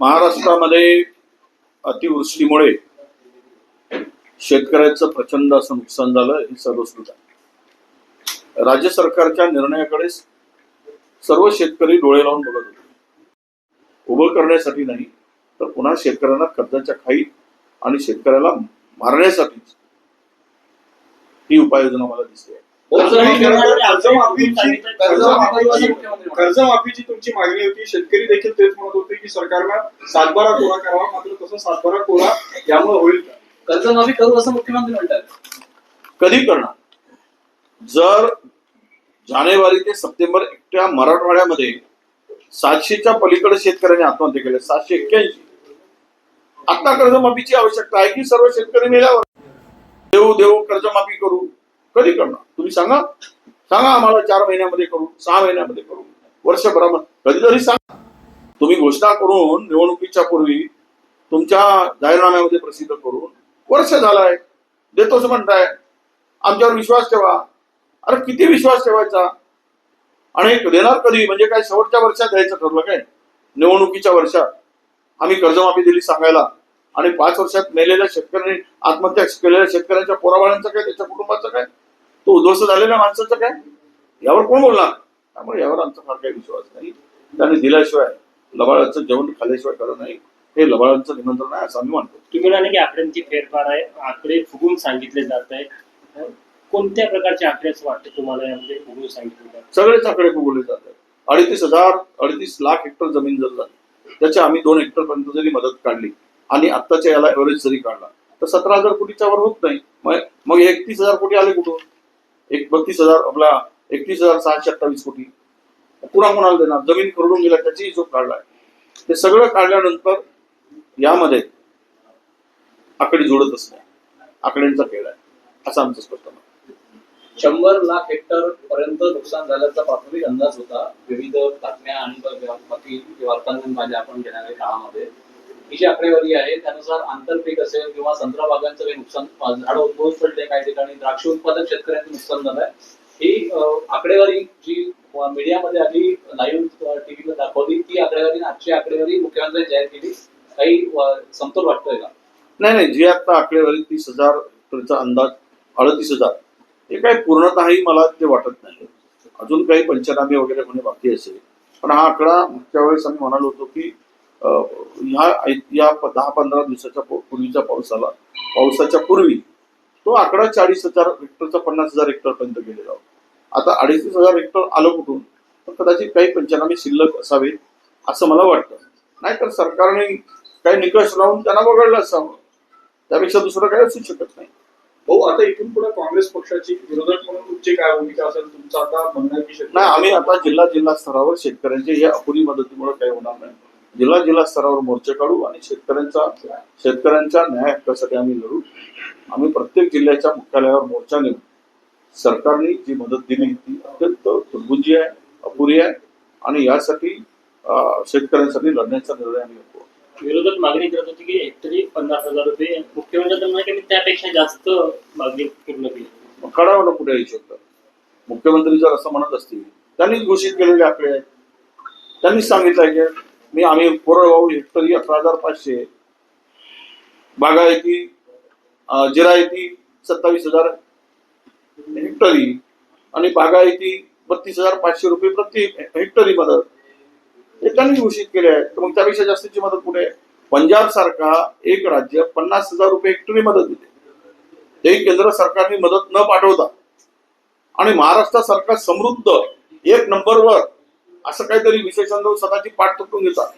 महाराष्ट्रामध्ये अतिवृष्टीमुळे शेतकऱ्याचं प्रचंड असं नुकसान झालं हे सर्वश्रुत आहे राज्य सरकारच्या निर्णयाकडे सर्व शेतकरी डोळे लावून बघत होते. उभं करण्यासाठी नाही तर पुन्हा शेतकऱ्यांना कर्जाच्या खाईत आणि शेतकऱ्याला मारण्यासाठीच ही उपाययोजना मला दिसते कर्जमाफीची तुमची मागणी होती. शेतकरी देखील तेच म्हणत होते की सरकारनं सातबारा कोरा करावा. मात्र तसं सातबारा कोरा यामुळे होईल का? कर्जमाफी करू असं मुख्यमंत्री म्हणतात. कधी करणार? जर जानेवारी ते सप्टेंबर एकट्या मराठवाड्यामध्ये सातशेच्या पलीकडे शेतकऱ्यांनी आत्महत्या केल्या सातशे एक्क्याऐंशी. आता कर्जमाफीची आवश्यकता आहे की सर्व शेतकरी मेल्यावर? देऊ देऊ कर्जमाफी करू. कधी करणार? तुम्ही सांगा. सांगा आम्हाला चार महिन्यामध्ये करू सहा महिन्यामध्ये करू. वर्षभरामध्ये. कधीतरी सांगा. तुम्ही घोषणा करून निवडणुकीच्या पूर्वी तुमच्या जाहीरनाम्यामध्ये प्रसिद्ध करून वर्ष झालंय. देतोच म्हणताय. आमच्यावर विश्वास ठेवा. अरे किती विश्वास ठेवायचा? आणि देणार कधी? म्हणजे काय शेवटच्या वर्षात द्यायचं ठरलं काय? निवडणुकीच्या वर्षात. आम्ही कर्जमाफी दिली सांगायला. आणि पाच वर्षात मेलेल्या शेतकऱ्यांनी आत्महत्या केलेल्या शेतकऱ्यांच्या पोराबाळांचं काय? त्याच्या कुटुंबाचं काय? तो उद्ध्वस्त झालेल्या माणसाचं काय? यावर कोण बोलणार? त्यामुळे यावर आमचा फार काही विश्वास नाही. त्यांनी दिल्याशिवाय लबाळाचं जेवण खाल्ल्याशिवाय खरं नाही. हे लबाळांचं निमंत्रण आहे असं आम्ही मानतो. तुम्ही म्हणाले की आकड्यांची फेरफार आहे आकडे फुगून सांगितले जात आहे कोणत्या प्रकारचे आकडे असं वाटतं तुम्हाला? यामध्ये फुगून सांगितले जात सगळेच आकडे फुगवले जातात अडतीस हजार अडतीस लाख हेक्टर जमीन जर झाली त्याच्या आम्ही दोन हेक्टर पर्यंत जरी मदत काढली आणि आत्ताच्या याला एव्हरेज जरी काढला तर सतरा हजार कोटीच्या वर होत नाही. मग मग एकतीस हजार कोटी आले कुठून? एक बत्तीस हजार आपला एकतीस हजार सहाशे अठ्ठावीस कोटी. पुन्हा कोणाला देणार. जमीन खरडून गेला त्याची हिशोब काढलाय. ते सगळं काढल्यानंतर यामध्ये आकडे जोडतच नाही आकड्यांचा खेळ आहे. असं आमचं स्पष्ट मत. शंभर लाख हेक्टर पर्यंत नुकसान झाल्याचा प्राथमिक अंदाज होता. विविध बातम्या आणि ब- बाकी आपण घेणाऱ्या काळामध्ये. ही जी आकडेवारी आहे त्यानुसार आंतरपीक असेल किंवा संत्रा बागांचं काही नुकसान झाडं उद्भवून पडले काही ठिकाणी द्राक्ष उत्पादक शेतकऱ्यांचं नुकसान झालंय. ही आकडेवारी जी मीडियामध्ये आधी लाईव्ह टीव्हीला दाखवली ती आकडेवारी आजची आकडेवारी मुख्यमंत्र्यांनी जाहीर केली. काही समतोल वाटतोय का? नाही नाही जी आता आकडेवारी तीस हजार हेक्टरचा अंदाज अडतीस हजार हे काय पूर्णतः मला ते वाटत नाही. अजून काही पंचनामे वगैरे होणे बाकी असेल. पण हा आकडा मागच्या वेळेस आम्ही म्हणालो होतो की ह्या या दहा पंधरा दिवसाच्या पू- पूर्वीच्या पावसाला पावसाच्या पूर्वी तो आकडा चाळीस हजार हेक्टरचा पन्नास हजार हेक्टर पर्यंत गेलेला होता. आता अडीच हजार हेक्टर आलं कुठून? तर कदाचित काही पंचनामे शिल्लक असावे असं मला वाटतं. नाहीतर सरकारने काही निकष लावून त्यांना वगळलं असावं. त्यापेक्षा दुसरं काही असू शकत नाही. हो आता इथून पुढे काँग्रेस पक्षाची विरोधक म्हणून तुमची काय भूमिका असेल तुमचं आता म्हणणं आहे की शेतकरी- नाही आम्ही आता जिल्हा जिल्हा स्तरावर शेतकऱ्यांचे या अपुरी मदतीमुळे काही होणार नाही. जिल्हा जिल्हा स्तरावर मोर्चे काढू आणि शेतकऱ्यांचा शेतकऱ्यांच्या न्याय हक्कासाठी आम्ही लढू. आम्ही प्रत्येक जिल्ह्याच्या मुख्यालयावर मोर्चा नेऊ. सरकारने जी मदत दिली ती अत्यंत तुलबुंजी आहे अपुरी आहे आणि यासाठी शेतकऱ्यांसाठी लढण्याचा निर्णय आम्ही घेतो. विरोधक मागणी करत होती की हेक्टरी पन्नास हजार रुपये मुख्यमंत्री त्यापेक्षा जास्त मागणी पूर्ण केली. मग काढावं ना कुठे हिशोब मुख्यमंत्री जर असं म्हणत असतील त्यांनीच घोषित केलेले आकडे आहेत. त्यांनीच सांगितलंय की मी आम्ही कोरडवाहू हेक्टरी अठरा हजार पाचशे. बागायती जिरायती सत्तावीस हजार. हेक्टरी आणि बागायती बत्तीस हजार पाचशे रुपये प्रति हेक्टरी मदत. हे त्यांनी घोषित केले आहे तर मग त्यापेक्षा जास्तीची मदत कुठे पंजाब सारखा एक राज्य पन्नास हजार रुपये हेक्टरी मदत देते. ते केंद्र सरकारने मदत न पाठवता. आणि महाराष्ट्र सरकार समृद्ध एक नंबरवर असं काहीतरी विशेषण स्वतःची पाठ थोपटून घेतात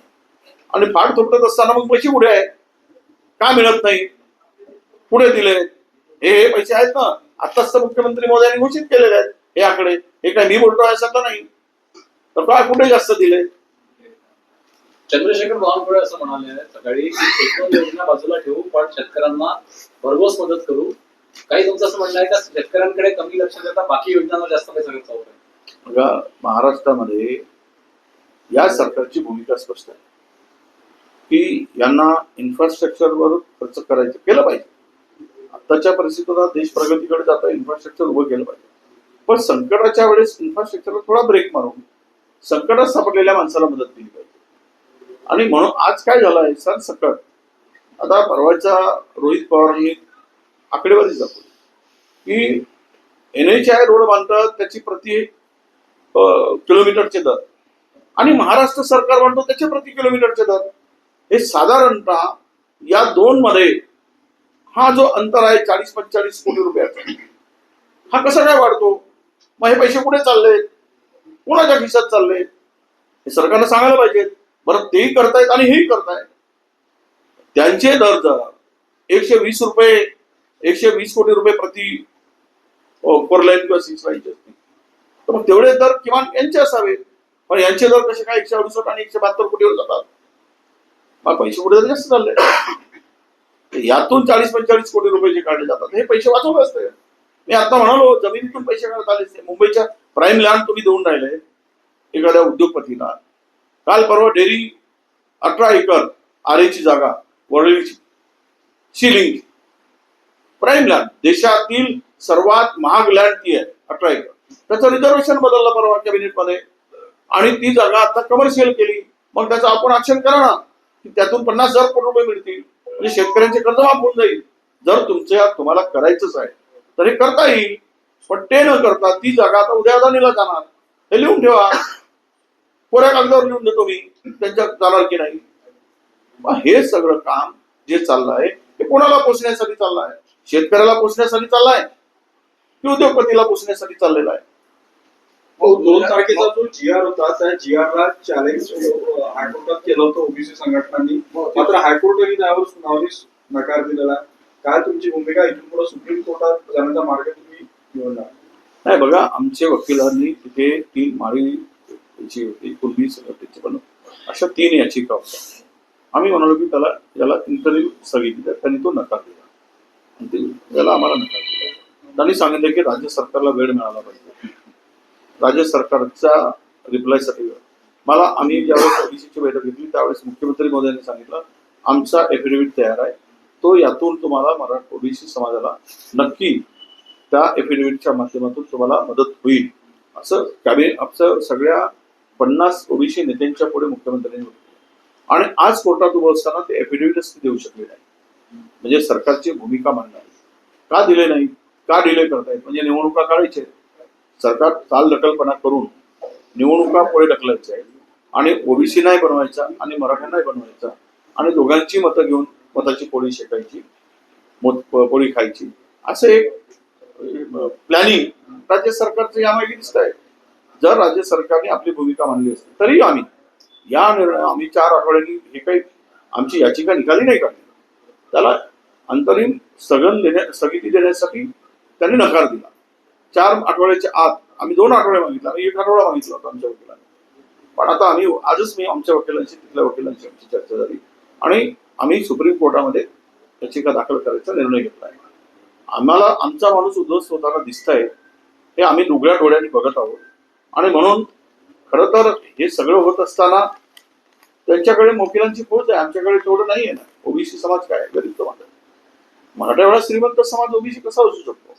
आणि पाठ थोपटत असताना मग पैसे कुठे आहेत? का मिळत नाही? कुठे दिले? हे हे पैसे आहेत ना. आताच तर मुख्यमंत्री मोदयांनी घोषित केलेले आहेत. हे आकडे. हे काय मी बोलतो आहे असं नाही? तर काय कुठे जास्त दिले? चंद्रशेखर बावनकुळे असं म्हणाले सकाळी की एकूण योजना बाजूला ठेवू पण शेतकऱ्यांना भरघोस मदत करू. काही तुमचं असं म्हणणं आहे का? शेतकऱ्यांकडे कमी लक्ष देता बाकी योजनांना जास्त पैसा खर्च बघा महाराष्ट्रामध्ये या सरकारची भूमिका स्पष्ट आहे. की यांना इन्फ्रास्ट्रक्चरवर खर्च करायचं केलं पाहिजे. आताच्या परिस्थितीला देश प्रगतीकडे जाता इन्फ्रास्ट्रक्चर उभं केलं पाहिजे. पण संकटाच्या वेळेस इन्फ्रास्ट्रक्चरला थोडा ब्रेक मारून संकटात सापडलेल्या माणसाला मदत केली पाहिजे. आणि म्हणून आज काय झालं आहे? सर सकट. आता परवाच्या रोहित पवारांनी आकडेवारी दाखवली की एन एच आय रोड बांधतात त्याची प्रति किलोमीटरचे दर. आणि महाराष्ट्र सरकार म्हणतो त्याचे प्रति किलोमीटरचे दर. हे साधारणतः या दोन मध्ये हा जो अंतर आहे चाळीस पंचेचाळीस कोटी रुपयाचा हा कसा काय वाढतो? मग हे पैसे कुठे चालले? कोणाच्या खिशात चालले? हे सरकारनं सांगायला पाहिजे. बरं तेही करतायत आणि हेही करतायत. त्यांचे दर जर एकशे वीस रुपये एकशे वीस कोटी रुपये प्रति पर लाईन किंवा सिक्स लाईनचे असतील तर मग तेवढे दर किमान यांचे असावे. पण यांचे दर कसे काय? एकशे अडुसष्ट आणि एकशे बहात्तर कोटीवर जातात. मग पैसे कुठे जास्त चालले. यातून चाळीस पंचेचाळीस कोटी रुपये जे काढले जातात हे पैसे वाचवले असते. मी आता म्हणालो जमिनीतून पैसे काढत आले मुंबईच्या प्राईम लँड तुम्ही देऊन राहिले. एखाद्या उद्योगपतीला. काल परवा डेअरी अठरा एकर आरेची जागा वरळीची. शिलिंग प्राईम लँड देशातील सर्वात महाग लँड ती आहे अठरा एकर. त्याचं रिझर्वेशन बदललं परवा कॅबिनेटमध्ये. आणि ती जागा आता कमर्शियल केली. मग त्याचं आपण ऍक्शन करा ना की त्यातून पन्नास हजार कोटी रुपये मिळतील. म्हणजे शेतकऱ्यांचे कर्ज माफ होऊन जाईल. जर तुमच्या तुम्हाला करायचंच आहे तर हे करता येईल. पण ते न करता ती जागा आता उद्या अदानीला जाणार. हे लिहून ठेवा. कोऱ्या कागदावर लिहून देतो मी. त्यांच्या जाणार की नाही? हे सगळं काम जे चाललं आहे ते कोणाला पोचण्यासाठी चाललं आहे शेतकऱ्याला पोचण्यासाठी चाललं आहे की उद्योगपतीला पोचण्यासाठी चाललेलं आहे. हो, दोन तारखेचा जो जी आर होता त्या जी ला चॅलेंज हायकोर्टात केलं होतं ओबीसी संघटनांनी. मात्र हायकोर्टाने त्यावर सुनावणीस नकार दिलेला. काय तुमची भूमिका? इथून पुढे सुप्रीम कोर्टात जाण्याचा मार्ग तुम्ही निवडला नाही बघा आमच्या वकिलांनी तिथे तीन माळी याची होती कुणबी संघटनेची पण अशा तीन याचिका होत्या. आम्ही म्हणालो की त्याला याला इंटरव्ह्यू स्थगित द्या त्यांनी तो नकार दिला. आणि ते याला आम्हाला नकार दिला. त्यांनी सांगितलं की राज्य सरकारला वेळ मिळाला पाहिजे. राज्य सरकारच्या रिप्लायसाठी वेळ. मला आम्ही ज्यावेळेस ओबीसीची बैठक घेतली त्यावेळेस मुख्यमंत्री मोदयांनी सांगितलं आमचा एफिडेव्हिट तयार आहे. तो यातून तुम्हाला मराठा ओबीसी समाजाला नक्की त्या एफिडेव्हिटच्या माध्यमातून तुम्हाला मदत होईल. असं कॅबिनेट आमचं सगळ्या पन्नास ओबीसी नेत्यांच्या पुढे मुख्यमंत्र्यांनी म्हटलं. आणि आज कोर्टात उभं असताना ते एफिडेव्हिटच देऊ शकले नाही. म्हणजे सरकारची भूमिका मांडणार. का दिले नाही? का डिले करतायत? म्हणजे निवडणुका काढायचे सरकार चाल ढकलपणा करून निवडणुका पुढे ढकलायच्या आहेत. आणि ओबीसी नाही बनवायचा आणि मराठा नाही बनवायचा आणि दोघांची मतं घेऊन मताची पोळी शेकायची पोळी खायची. असं एक प्लॅनिंग राज्य सरकारचं यामागे दिसत आहे जर राज्य सरकारने आपली भूमिका मांडली असती तरी आम्ही या निर्णय आम्ही चार आठवड्यांनी हे काही आमची याचिका निकाली नाही काढली त्याला अंतरिम स्थगन देण्या स्थगिती देण्यासाठी त्यांनी नकार दिला. चार आठवड्याच्या आत आम्ही दोन आठवडे मागितला एक आठवडा मागितला होता आमच्या वकिलांनी. पण आता आम्ही आजच मी आमच्या वकिलांशी तिथल्या वकिलांशी आमची चर्चा झाली. आणि आम्ही सुप्रीम कोर्टामध्ये याचिका दाखल करायचा निर्णय घेतला आहे. आम्हाला आमचा माणूस उद्ध्वस्त होताना दिसतंय हे आम्ही दुगड्या डोळ्यांनी बघत आहोत. आणि म्हणून खरं तर हे सगळं होत असताना त्यांच्याकडे वकिलांची फौज आहे आमच्याकडे तेवढं नाही आहे ना. ओबीसी समाज काय आहे? गरीब समाज आहे. मराठा एवढा श्रीमंत समाज ओबीसी कसा असू शकतो?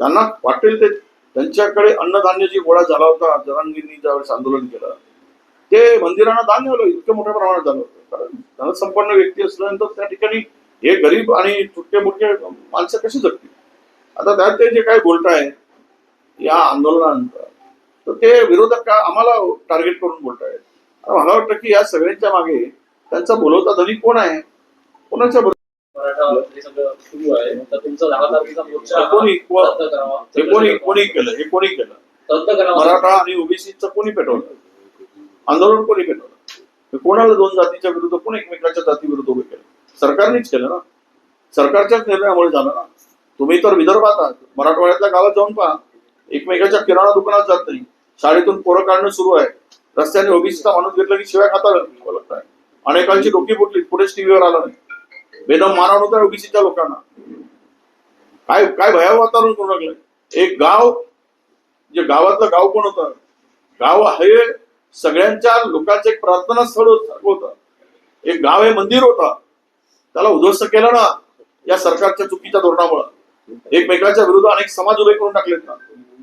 त्यांना वाटेल ते त्यांच्याकडे अन्नधान्याची गोळा झाला होता जरांगींनी ज्यावेळेस आंदोलन केलं. ते मंदिरांना दान झालं इतकं मोठ्या प्रमाणात झालं होतं. कारण धनसंपन्न व्यक्ती असल्यानंतर त्या ठिकाणी हे गरीब आणि तुटके मुटके माणसं कशी जगतील? आता त्यात ते जे काही बोलताय या आंदोलनानंतर तर ते विरोधक का आम्हाला टार्गेट करून बोलतायत मला वाटतं की या सगळ्यांच्या मागे त्यांचा बोलवता धनी कोण आहे? कोणाच्या बरोबर मराठा हे सगळं सुरू आहे. तर तुमचा दहा तारखेचा मोर्चा कोणी रद्द करावा हे कोणी कोणी केलं? हे कोणी केलं? रद्द करावा. मराठा आणि ओबीसीचं कोणी पेटवलं? आंदोलन कोणी पेटवलं? कोणाला दोन जातीच्या विरुद्ध कोण एकमेकाच्या जाती विरुद्ध उभे केलं? सरकारनेच केलं ना? सरकारच्याच निर्णयामुळे झालं ना? तुम्ही तर विदर्भात आहात. मराठवाड्यातल्या गावात जाऊन पहा. एकमेकाच्या किराणा दुकानात जात नाही. शाळेतून पोरं काढणं सुरू आहे. रस्त्याने ओबीसीचा माणूस घेतला की शिवाय खाता लागत आहे अनेकांची डोकी फुटली पुढेच टीव्हीवर आलं नाही. बेदम मारण होता ओबीसीच्या लोकांना. काय काय भयाव वातावरण करू लागलं एक गाव जे गावातलं गाव कोण होतं? गाव हे सगळ्यांच्या लोकांचं एक प्रार्थना स्थळ होतं एक गाव हे मंदिर होतं. त्याला उद्ध्वस्त केलं ना या सरकारच्या चुकीच्या धोरणामुळे. एकमेकाच्या विरुद्ध अनेक समाज उभे करून टाकलेत ना.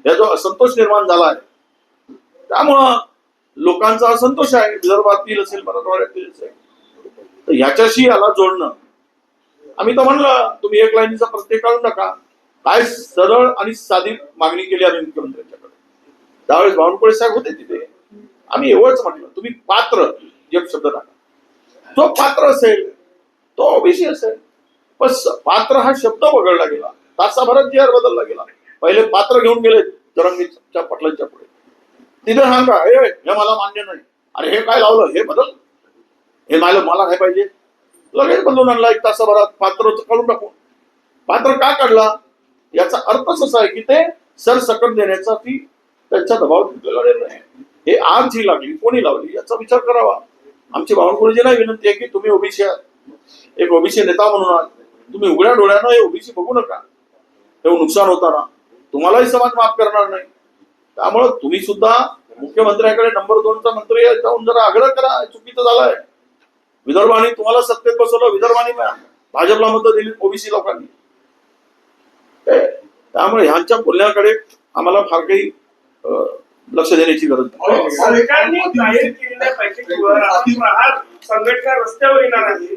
या जो असंतोष निर्माण झाला आहे त्यामुळं लोकांचा असंतोष आहे. विदर्भातील असेल मराठवाड्यातील असेल. तर ह्याच्याशी याला जोडणं आम्ही तर म्हणलं तुम्ही एक लाईनीचा प्रत्येक काढून टाका. काय सरळ आणि साधी मागणी केली आम्ही मुख्यमंत्र्यांच्याकडे त्यावेळेस बावनकुळे साहेब होते तिथे. आम्ही एवढंच म्हटलं तुम्ही पात्र एक शब्द टाका. जो पात्र असेल तो ओबीसी असेल. पण पात्र हा शब्द वगळला गेला. तासाभरात जी आर बदलला गेला. पहिले पात्र घेऊन गेले जरंगीच्या पटलांच्या पुढे. तिथे सांगा हे हे मला मान्य नाही. अरे हे काय लावलं? हे बदल. हे मला मला काय पाहिजे. लगेच बदलून आणला एक तासाभरात. पात्र काढून टाकून. पात्र का काढला? याचा अर्थच असा आहे की ते सरसकट देण्याचा ती त्यांचा दबाव तिथलेला नाही. हे आग जी लागली कोणी लावली याचा विचार करावा. आमची बावनकुळेजींना विनंती आहे की तुम्ही ओबीसी आहात. एक ओबीसी नेता म्हणून आहात. तुम्ही उघड्या डोळ्यानं हे ओबीसी बघू नका. हे नुकसान होताना. तुम्हालाही समाज माफ करणार नाही. त्यामुळं तुम्ही सुद्धा मुख्यमंत्र्याकडे नंबर दोनचा मंत्री जाऊन जरा आग्रह करा. चुकीचं झालंय. विदर्भाने तुम्हाला सत्तेत बसवलं विदर्भाने भाजपला मतं दिली ओबीसी लोकांनी. त्यामुळे ह्यांच्या बोलण्याकडे आम्हाला फार काही लक्ष देण्याची गरज संघटना रस्त्यावर येणार आहे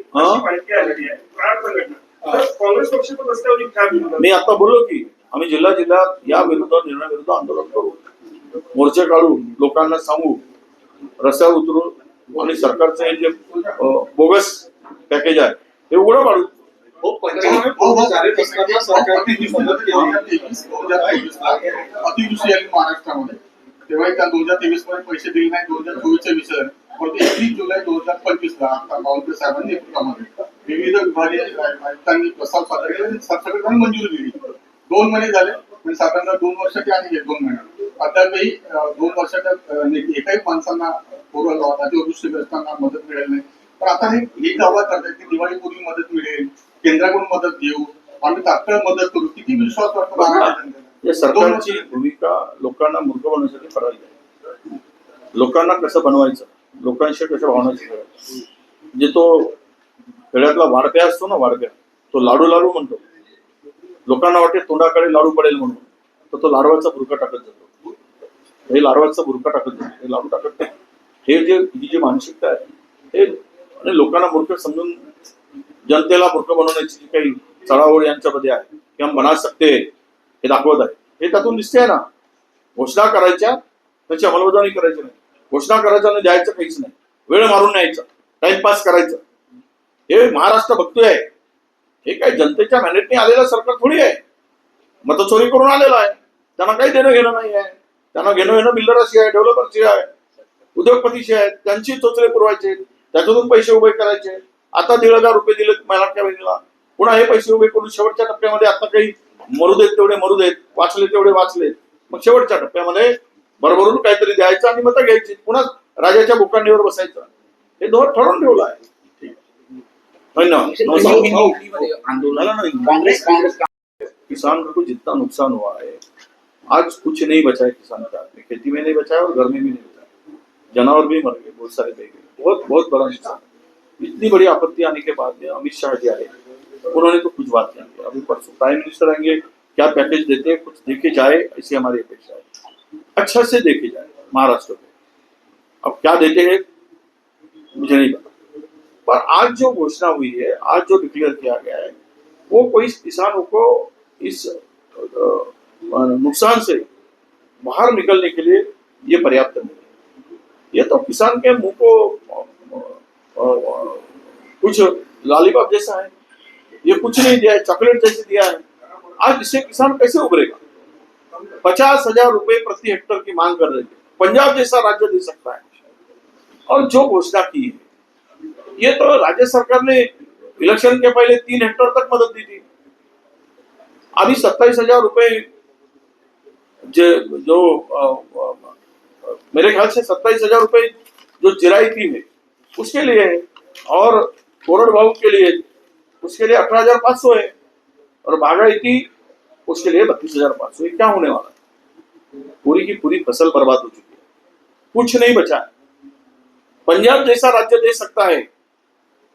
काँग्रेस पक्ष पण रस्त्यावर? मी आता बोललो की आम्ही जिल्हा जिल्ह्यात या विरुद्ध निर्णय विरुद्ध आंदोलन करू. मोर्चे काढू लोकांना सांगू. रस्त्यावर उतरू आणि सरकारचं जे बोगस पॅकेज आहे. हे उघडं हो, पाडू अतिवृष्टी आली महाराष्ट्रामध्ये. तेव्हा एका दोन हजार तेवीसमध्ये पैसे दिले नाही दोन हजार चोवीसचे विषय परंतु एकवीस जुलै दोन हजार पंचवीस ला आता बावनकुळे साहेबांनी एप्रिलामध्ये विविध विभागीय आयुक्तांनी प्रस्ताव सादर केला सरकारने मंजुरी दिली. दोन महिने झाले म्हणजे साधारणतः दोन वर्ष ते आणि दोन महिन्यात अद्यापही दोन वर्षाच्या एकाही माणसांना पूर्व अतिवृष्टीग्रस्तांना मदत मिळेल नाही. पण आता हे दावा करतात की दिवाळीपूर्वी मदत मिळेल केंद्राकडून मदत घेऊ आम्ही तात्काळ मदत करू. किती विश्वास वाटतो सरकारची भूमिका लोकांना मूर्ख बनवण्यासाठी करावी लोकांना कसं बनवायचं? लोकांशी कशा भावनाची म्हणजे तो खेड्यातला वाडप्या असतो ना वाडप्या तो लाडू लाडू म्हणतो. लोकांना वाटते तोंडाकडे लाडू पडेल म्हणून. तर तो लाडवाचा बुरका टाकत जातो. हे लारवाचा बुरखा टाकत हे लाडू टाकत नाही हे जे ही जी मानसिकता आहे हे लोकांना मूर्ख समजून जनतेला मूर्ख बनवण्याची जी काही चळावळ यांच्यामध्ये आहे किंवा मनात सकते हे दाखवत आहे. हे त्यातून दिसते ना. घोषणा करायच्या त्याची अंमलबजावणी करायची नाही. घोषणा करायचं आणि द्यायचं काहीच नाही. वेळ मारून न्यायचा. टाइमपास करायचं. हे महाराष्ट्र बघतोय हे काय जनतेच्या मॅनेटने आलेलं सरकार थोडी आहे. मतचोरी करून आलेलं आहे. त्यांना काही देणं घेणं नाही आहे. त्यांना घेणं घेणं बिल्डराशी आहे डेव्हलपरशी आहे उद्योगपतीशी आहेत त्यांची चोचले पुरवायचे त्याच्यातून पैसे उभे करायचे आता दीड हजार रुपये दिले महिलांच्या बहिणीला पुन्हा हे पैसे उभे करून शेवटच्या टप्प्यामध्ये आता काही मरू देत तेवढे मरू देत वाचले तेवढे वाचले मग शेवटच्या टप्प्यामध्ये भरभरून काहीतरी द्यायचं आणि मतं घ्यायची पुन्हा राजाच्या बुकांडीवर बसायचं हे धोरण ठरवून ठेवलं आहे. धन्यवाद किसान को जितना नुकसान हुआ है आज कुछ नहीं बचा है किसान का खेती में नहीं बचा है और घर में भी नहीं बचा जानवर भी मर गए, बहुत सारे बह बहुत बहुत बड़ा नुकसान। इतनी बड़ी आपत्ति आने के बाद में अमित शाह जी आए। उन्होंने तो कुछ बात नहीं की। अभी परसों प्राइम मिनिस्टर आएँगे, क्या पैकेज देते हैं, कुछ देखे जाए, ऐसी हमारी अपेक्षा है। अच्छा से देखे जाए, महाराष्ट्र में। अब क्या देते हैं, मुझे नहीं पता। पर आज जो घोषणा हुई है, आज जो डिक्लेयर किया गया है, वो कोई किसानों को इस नुकसान से बाहर निकलने के लिए ये पर्याप्त नहीं है। ये तो किसान के मुँह को कुछ लालीपाप जैसा है। ये कुछ नहीं दिया है, चॉकलेट जैसे दिया है। आज इससे किसान कैसे उभरेगा? पचास हज़ार रुपए प्रति हेक्टर की मांग कर रहे थे पंजाब जैसा राज्य दे सकता है। और जो घोषणा की है, ये तो राज्य सरकार ने इलेक्शन के पहले तीन हेक्टर तक मदद दी थी। अभी सत्ताईस हज़ार रुपए जो जो अ, अ, मेरे ख्याल से सत्ताईस हज़ार रुपए जो थी है उसके लिए है। और कोरड भाव के लिए उसके लिए अठारह हज़ार पाँच सौ है। और बागायती उसके लिए बत्तीस हज़ार पाँच सौ क्या होने वाला है? पूरी की पूरी फ़सल बर्बाद हो चुकी है। कुछ नहीं बचा। पंजाब जैसा राज्य दे सकता है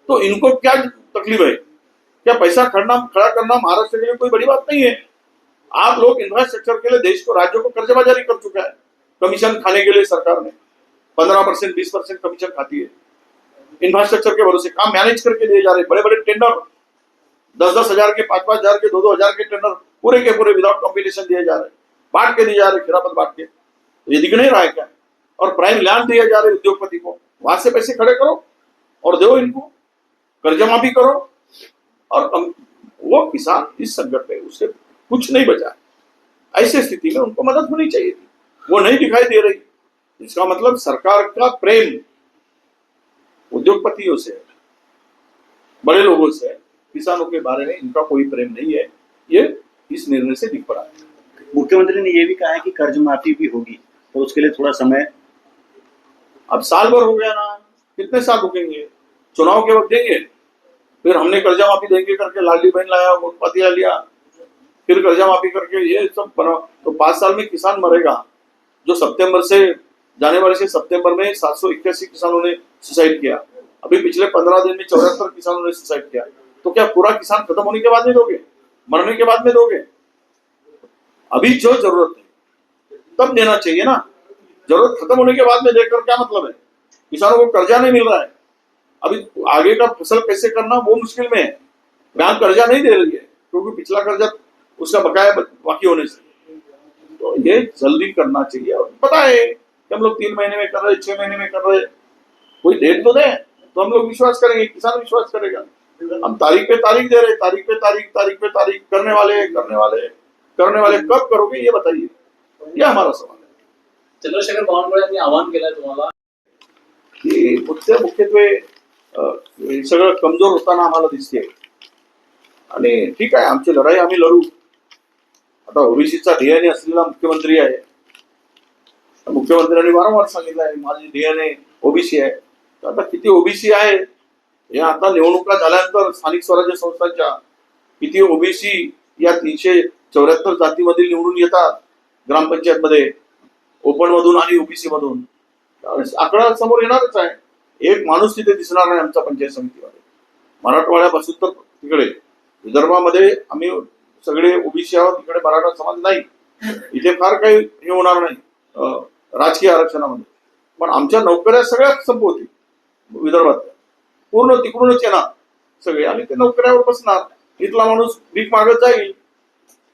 तो इनको क्या तकलीफ़ है? क्या पैसा खड़ना खड़ा करना महाराष्ट्र के लिए कोई बड़ी बात नहीं है? आप लोग इंफ्रास्ट्रक्चर के लिए देश को, राज्यों को कर्जबाजारी कर चुका है। कमीशन खाने के लिए सरकार ने। पंद्रह परसेंट, बीस परसेंट कमीशन खाती है। इंफ्रास्ट्रक्चर के भरोसे, काम मैनेज करके दिए जा रहे बड़े बड़े टेंडर दस दस हज़ार के पाँच पाँच हज़ार के दो दो हज़ार के टेंडर पूरे के पूरे विदाउट कॉम्पिटिशन दिए जा रहे बांट के दिए जा रहे खिलाफत बांट के। ये दिख नहीं रहा है क्या? और प्राइम लैंड दिए जा रहे उद्योगपति को। वहाँ से पैसे खड़े करो और दो इनको। कर्जा माफ़ी करो। और वो किसान इस संकट में उससे कुछ नहीं बचा। ऐसी स्थिति में उनको मदद होनी चाहिए थी। वो नहीं दिखाई दे रही। इसका मतलब सरकार का प्रेम उद्योगपतियों से बड़े लोगों से किसानों के बारे में इनका कोई प्रेम नहीं है। ये इस निर्णय से दिख पड़ा है। मुख्यमंत्री ने ये भी कहा है कि कर्ज माफ़ी भी होगी तो उसके लिए थोड़ा समय। अब साल भर हो गया ना कितने साल रुकेंगे? चुनाव के वक्त देंगे। फिर हमने कर्जा माफ़ी देंगे करके लाडली बहन लाया वोटपतिया लिया। फिर कर्जा माफ़ी करके ये सब बना तो पाँच साल में किसान मरेगा। जो सितंबर से जनवरी से सितंबर में सात सौ इक्यासी किसानों ने सुसाइड किया। अभी पिछले पंद्रह दिन में चौहत्तर किसानों ने सुसाइड किया। तो क्या पूरा किसान खत्म होने के बाद में दोगे? मरने के बाद में दोगे? अभी जो ज़रूरत है, तब देना चाहिए ना। ज़रूरत खत्म होने के बाद में देकर क्या मतलब है? किसानों को कर्जा नहीं मिल रहा है। अभी आगे का फ़सल कैसे करना, वो मुश्किल में है। बैंक कर्जा नहीं दे रही है, क्योंकि पिछला कर्जा उसका बकाया बाकी होने से। तो ये जल्दी करना चाहिए। और पता है कि हम लोग तीन महीने में कर रहे छह महीने में कर रहे कोई डेट तो दे तो हम लोग विश्वास करेंगे किसान विश्वास करेगा। हम तारीख पे तारीख दे रहे तारीख पे तारीख तारीख पे तारीख करने वाले करने वाले करने वाले कब करोगे ये बताइए। ये हमारा सवाल है। चंद्रशेखर बावनकुळे आवाहन केलंय तुम्हाला की मुख्य मुख्यत्वे हे सगळं कमजोर होताना आम्हाला दिसते. आणि ठीक आहे आमची लढाई आम्ही लढू. आता ओबीसीचा डीएनए असलेला मुख्यमंत्री आहे. मुख्यमंत्र्यांनी वारंवार सांगितलं आहे माझी डीएनए ओबीसी आहे. तर आता किती ओबीसी आहे? हे आता निवडणुका झाल्यानंतर स्थानिक स्वराज्य संस्थांच्या किती ओबीसी या तीनशे चौऱ्याहत्तर जातीमधील निवडून येतात ग्रामपंचायत मध्ये ओपन मधून आणि ओबीसी मधून आकडा समोर येणारच आहे. एक माणूस तिथे दिसणार नाही आमच्या पंचायत समितीमध्ये. मराठवाड्यापासून तर तिकडे. विदर्भामध्ये आम्ही सगळे ओबीसी आहोत इकडे मराठा समाज नाही. इथे फार काही हे होणार नाही राजकीय आरक्षणामध्ये. पण आमच्या नोकऱ्या सगळ्यात संपवतील विदर्भात. पूर्ण तिकडूनच येणार सगळे. आणि ते नोकऱ्यावर बसणार. इथला माणूस भीक मागत जाईल.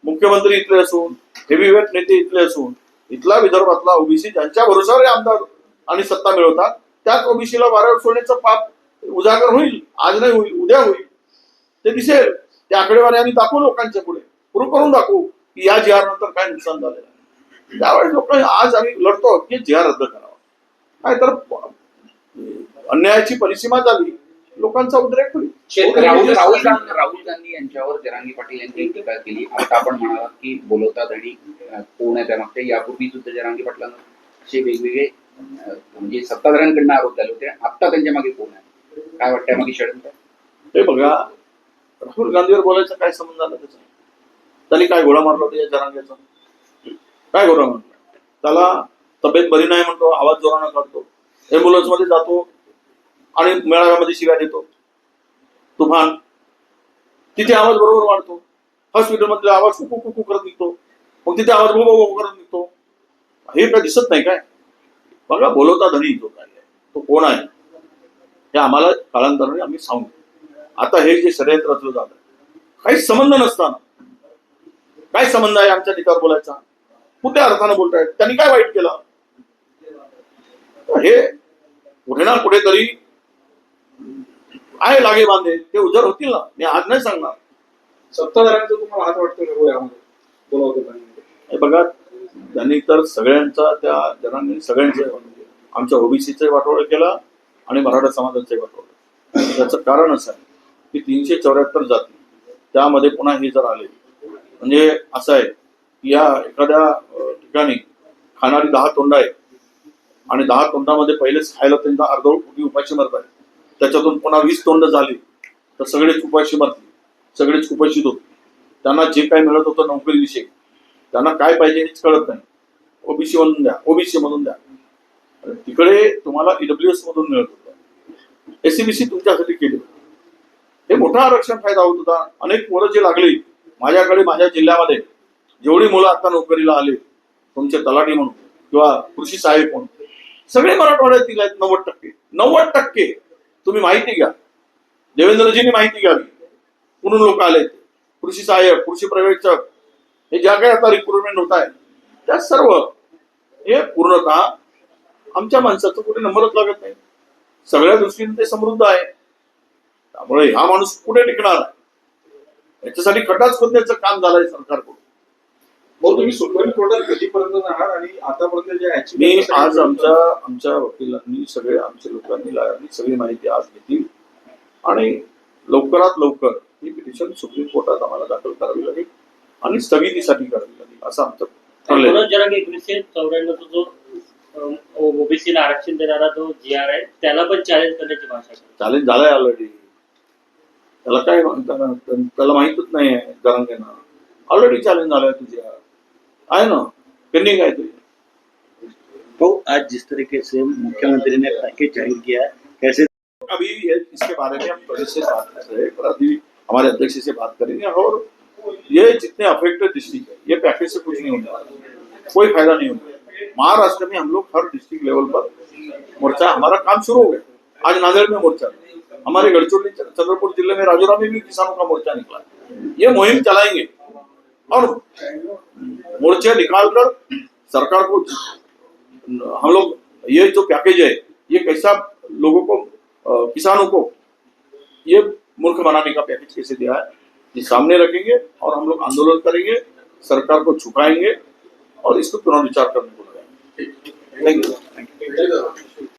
मुख्यमंत्री इथले असून हेवीवेट नेते इथले असून इथला विदर्भातला ओबीसी ज्यांच्या भरोशावर आमदार आणि सत्ता मिळवतात त्याच ओबीसीला वाऱ्यावर सोडण्याचं पाप उजागर होईल आज नाही होईल उद्या होईल. ते दिसेल. त्या आकडेवारी आम्ही दाखवू लोकांच्या पुढे. प्रूव्ह करून दाखवू की या जी आर नंतर काय नुकसान झालेलं आहे. त्यावेळेस लोक आज आम्ही लढतो की जी आर रद्द करावा. काय तर अन्यायाची परिसीमा झाली लोकांचा उद्रेक होईल. राहुल राहुल गांधी राहुल गांधी यांच्यावर जरांगी पाटील यांनी टीका केली. आता आपण म्हणालात की बोलवतात आणि कोण आहे त्यामागचे? यापूर्वी सुद्धा जरांगी पाटलांना असे वेगवेगळे म्हणजे सत्ताधाऱ्यांकडनं आरोप झाले होते. आता त्यांच्या मागे कोण आहे? काय वाटतंय? मागे षडयंत्र हे बघा राहुल गांधीवर बोलायचा काय संबंध आला त्याचा? त्याने काय घोडा मारला होता या जरांग्याचा काय घोडा मारला? त्याला तब्येत बरी नाही म्हणतो आवाज जोरानं काढतो एम्ब्युलन्समध्ये जातो आणि मेळाव्यामध्ये शिव्या देतो. तुफान तिथे आवाज बरोबर वाढतो. हॉस्पिटलमधले आवाज कुकू कुकू करत निघतो. मग तिथे आवाज भो भो करत निघतो. हे काय दिसत नाही काय? बघा बोलवता धनी तो काय तो कोण आहे? हे आम्हाला कालांतराने आम्ही सांगू. आता हे जे षडयंत्र रचलं जात काही संबंध नसताना. काय संबंध आहे आमच्या नेत्यावर बोलायचा? कुठल्या अर्थानं बोलतायत? त्यांनी काय वाईट केलं? हे कुठे ना कुठेतरी आहे लागे बांधे. ते उजर होतील ना? मी आज नाही सांगणार. सत्ताधाऱ्यांचा तुम्हाला हात वाटतो बघा त्यांनी तर सगळ्यांचा त्या जनांनी सगळ्यांचे आमच्या ओबीसीचे वाटोळ केला आणि मराठा समाजाचे वाटोळ त्याचं कारण असं आहे. की तीनशे चौऱ्याहत्तर जाती. त्यामध्ये पुन्हा हे जर आले म्हणजे असं आहे की या एखाद्या ठिकाणी खाणारी दहा तोंड आहे आणि दहा तोंडामध्ये पहिलेच खायला त्यांना अर्धवट कुठे उपाशी मरत आहे त्याच्यातून पुन्हा वीस तोंड झाली तर सगळेच उपाशी मरतील सगळेच कुपोषित होतील. त्यांना जे काही मिळत होतं नोकरीविषयी त्यांना काय पाहिजे हेच कळत नाही. ओबीसी मधून द्या ओबीसी मधून द्या. तिकडे तुम्हाला ईडब्ल्यूएस मधून मिळत होतं. एसीबीसी तुमच्यासाठी केली होती. मोठा आरक्षण फायदा होत होता. अनेक मुलं जे लागली माझ्याकडे माझ्या जिल्ह्यामध्ये जेवढी मुलं आता नोकरीला आले तुमचे तलाठी म्हणून किंवा कृषी सहाय्यक म्हणून सगळे मराठवाड्यातील आहेत नव्वद टक्के. नव्वद टक्के. तुम्ही माहिती घ्या. देवेंद्रजींनी माहिती घ्यावी. कुठून लोक आले कृषी सहाय्यक कृषी प्रवेशक हे ज्या काही आता रिक्रुटमेंट होत आहे त्या सर्व हे पूर्णतः आमच्या माणसाचं कुठे नंबरच लागत नाही. सगळ्या दृष्टीने ते समृद्ध आहे. त्यामुळे हा माणूस कुठे टिकणार आहे याच्यासाठी खड्डाच खोदण्याचं काम झालंय सरकारकडून भाऊ तुम्ही सुप्रीम कोर्टात कधीपर्यंत जाणार आणि आतापर्यंत जे मी आज आमच्या आमच्या वकिलांनी सगळे आमच्या लोकांनी सगळी माहिती आज घेतली आणि लवकरात लवकर ही पिटिशन सुप्रीम कोर्टात आम्हाला दाखल करावी लागेल आणि स्थगितीसाठी करावी लागेल असं आमचं जरांगे एकोणीसशे चौऱ्याण्णवचा जो ओबीसीला आरक्षण देणारा जो जी आर आहे त्याला पण चॅलेंज करण्याची भाषा. चॅलेंज झालंय ऑलरेडी त्याला काय त्याला माहितच नाही आहे जरांगेना ऑलरेडी चॅलेंज झालंय तुझ्या. आहे ना? पेंडिंग आहे तुझी तो आज जिस तरीके से मुख्यमंत्री ने पैकेज ज़ाहिर किया है कैसे अभी ये इसके बारे में हम थोड़े से बात कर रहे हैं अभी हमारे अध्यक्ष से बात करेंगे और ये जितने अफेक्टेड डिस्ट्रिक्ट है ये पैकेज से कुछ नहीं होने वाला। कोई फ़ायदा नहीं वाला। महाराष्ट्र में हम लोग हर डिस्ट्रिक्ट लेवल पर मोर्चा हमारा काम शुरू हो गया। आज नांदेड़ में मोर्चा। हमारे गढ़चिरौली चंद्रपुर ज़िले में राजौरा में भी किसानों का मोर्चा निकला। ये मुहिम चलाएँगे। और मोर्चे निकालकर सरकार को हम लोग, ये जो पैकेज है, ये कैसा लोगों को किसानों को, ये मूर्ख बनाने का पैकेज कैसे दिया है, ये सामने रखेंगे और हम लोग आंदोलन करेंगे, सरकार को झुकाएँगे और इसको पुनर्विचार करने को लगाएँगे। Thank you?